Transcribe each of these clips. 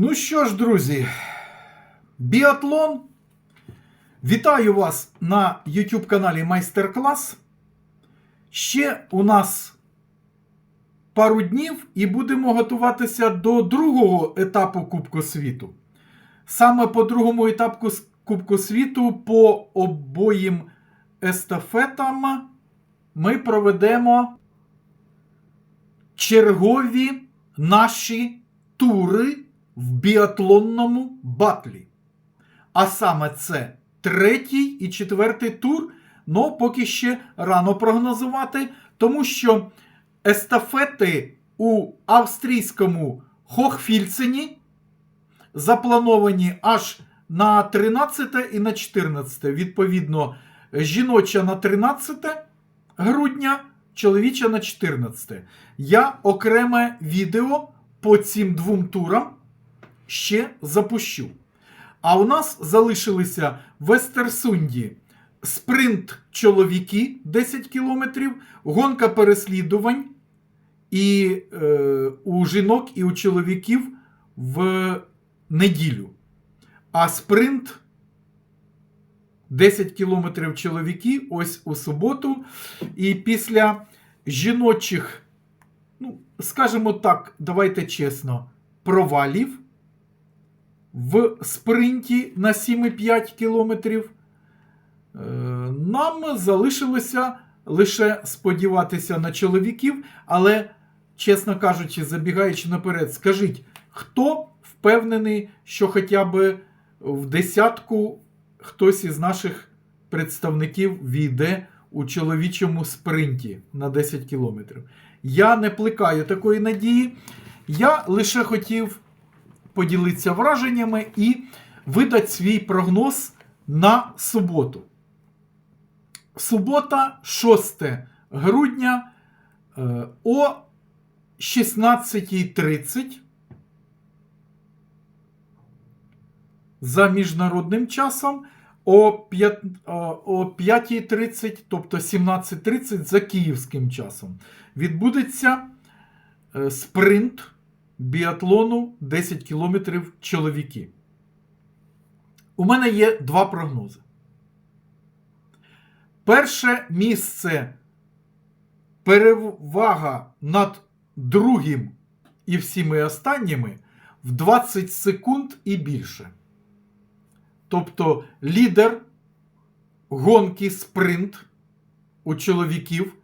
Ну що ж, друзі, біатлон. Вітаю вас на YouTube каналі Майстер Клас. Ще у нас пару днів і будемо готуватися до другого етапу Кубку світу. Саме по другому етапу Кубку світу, по обоїм естафетам, ми проведемо чергові наші тури в біатлонному батлі. А саме це третій і четвертий тур. Ну, поки ще рано прогнозувати, тому що естафети у австрійському Хохфільцені заплановані аж на 13 і на 14. Відповідно, жіноча на 13 грудня, чоловіча на 14. Я окреме відео по цим двом турам ще запущу. А у нас залишилися в Естерсунді спринт чоловіки 10 кілометрів, гонка переслідувань і е, у жінок і у чоловіків в неділю. А спринт 10 кілометрів чоловіки ось у суботу. І після жіночих, ну, скажімо так, давайте чесно, провалів в спринті на 7,5 кілометрів. е, Нам залишилося лише сподіватися на чоловіків, але, чесно кажучи, забігаючи наперед, скажіть, хто впевнений, що хоча б в десятку хтось із наших представників війде у чоловічому спринті на 10 кілометрів? Я не плекаю такої надії. Я лише хотів поділитися враженнями і видати свій прогноз на суботу. Субота, 6 грудня е, о 16.30 за міжнародним часом о 5.30, тобто 17.30 за київським часом, відбудеться е, спринт біатлону 10 кілометрів чоловіки. У мене є два прогнози. Перше місце перевага над другим і всіми останніми в 20 секунд і більше. Тобто лідер гонки спринт у чоловіків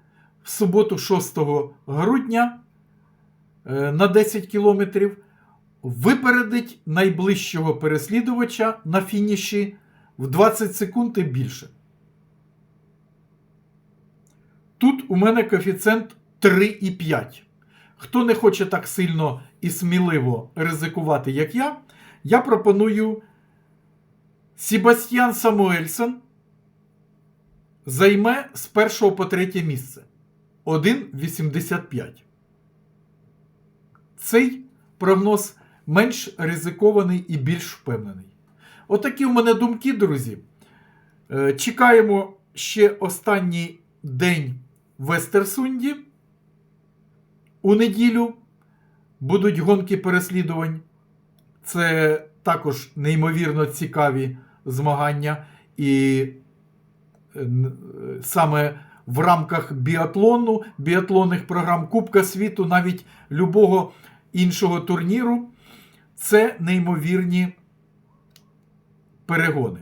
в суботу 6 грудня на 10 кілометрів випередить найближчого переслідувача на фініші в 20 секунд і більше. Тут у мене коефіцієнт 3,5. Хто не хоче так сильно і сміливо ризикувати, як я, я пропоную Себастьян Самуельсон займе з першого по третє місце 1,85. Цей прогноз менш ризикований і більш впевнений. Отакі у мене думки, друзі. Е, Чекаємо ще останній день в Естерсунді. У неділю будуть гонки переслідувань. Це також неймовірно цікаві змагання. І е, е, саме в рамках біатлону, біатлонних програм Кубка світу, навіть любого іншого турніру, це неймовірні перегони.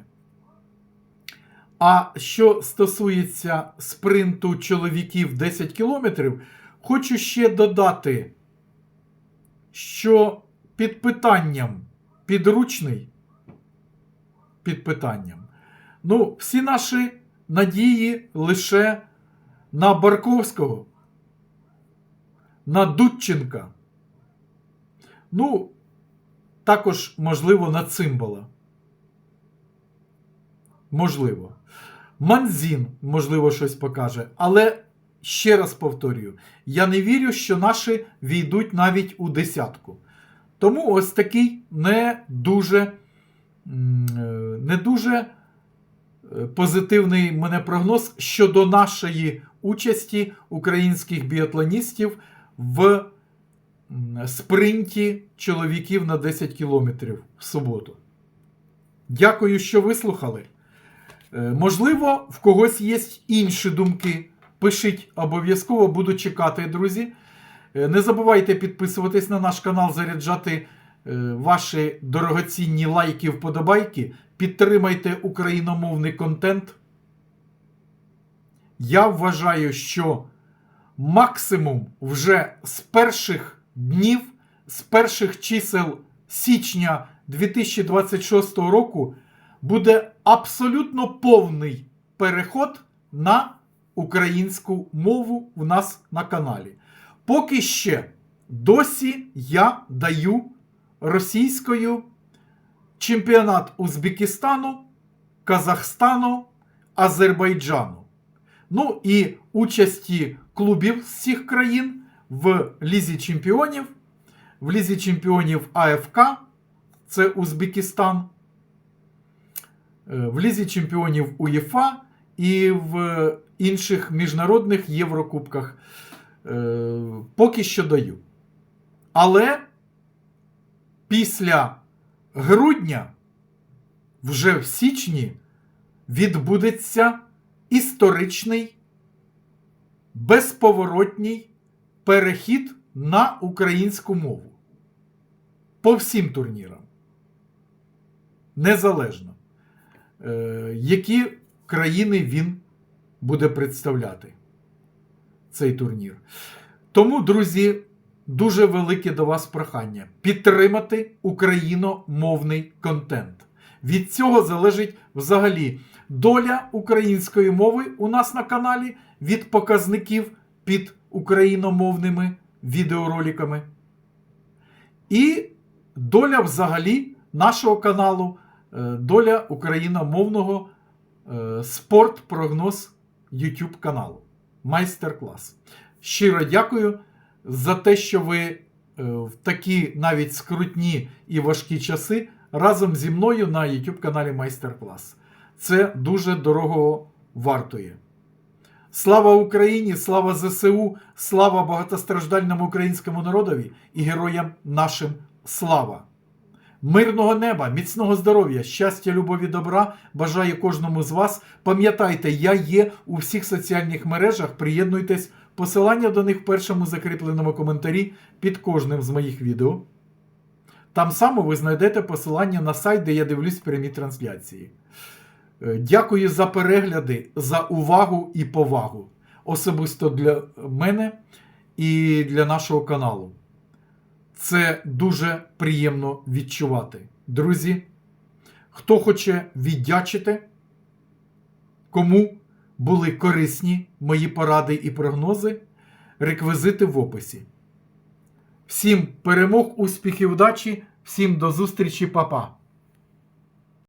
А що стосується спринту чоловіків 10 кілометрів, хочу ще додати, що під питанням підручний під питанням. Ну, всі наші надії лише на Барковського, на Дудченка. Ну, також, можливо, на Цимбала. Можливо. Манзін, можливо, щось покаже. Але ще раз повторюю: я не вірю, що наші війдуть навіть у десятку. Тому ось такий не дуже, е, не дуже е, позитивний мене прогноз щодо нашої участі українських біатлоністів в спринті чоловіків на 10 кілометрів в суботу. Дякую, що вислухали. Е, Можливо, в когось є інші думки. Пишіть обов'язково, буду чекати, друзі. Е, Не забувайте підписуватись на наш канал, заряджати е, ваші дорогоцінні лайки, вподобайки. Підтримайте україномовний контент. Я вважаю, що максимум вже з перших днів, з перших чисел січня 2026 року буде абсолютно повний переход на українську мову в нас на каналі. Поки ще досі я даю російською чемпіонат Узбекистану, Казахстану, Азербайджану. Ну і участі клубів з цих країн в Лізі Чемпіонів, в Лізі Чемпіонів АФК, це Узбекистан, е, в Лізі Чемпіонів УЄФА і в інших міжнародних Єврокубках. Е, Поки що даю. Але після грудня, вже в січні, відбудеться історичний безповоротній перехід на українську мову. По всім турнірам. Незалежно, е, які країни він буде представляти цей турнір. Тому, друзі, дуже велике до вас прохання підтримати україномовний контент. Від цього залежить взагалі доля української мови у нас на каналі від показників під україномовними відеороликами. І доля взагалі нашого каналу, е, доля україномовного е, спорт-прогноз YouTube каналу. Майстер-клас. Щиро дякую за те, що ви е, в такі навіть скрутні і важкі часи разом зі мною на YouTube каналі Майстер-клас. Це дуже дорого вартує. Слава Україні, слава ЗСУ, слава багатостраждальному українському народові і героям нашим слава! Мирного неба, міцного здоров'я, щастя, любові, добра бажаю кожному з вас. Пам'ятайте, я є у всіх соціальних мережах. Приєднуйтесь, посилання до них в першому закріпленому коментарі під кожним з моїх відео. Там само ви знайдете посилання на сайт, де я дивлюсь прямі трансляції. Е, Дякую за перегляди, за увагу і повагу. Особисто для мене і для нашого каналу. Це дуже приємно відчувати. Друзі, хто хоче віддячити, кому були корисні мої поради і прогнози, реквізити в описі. Всім перемог, успіхів, удачі, всім до зустрічі, па-па!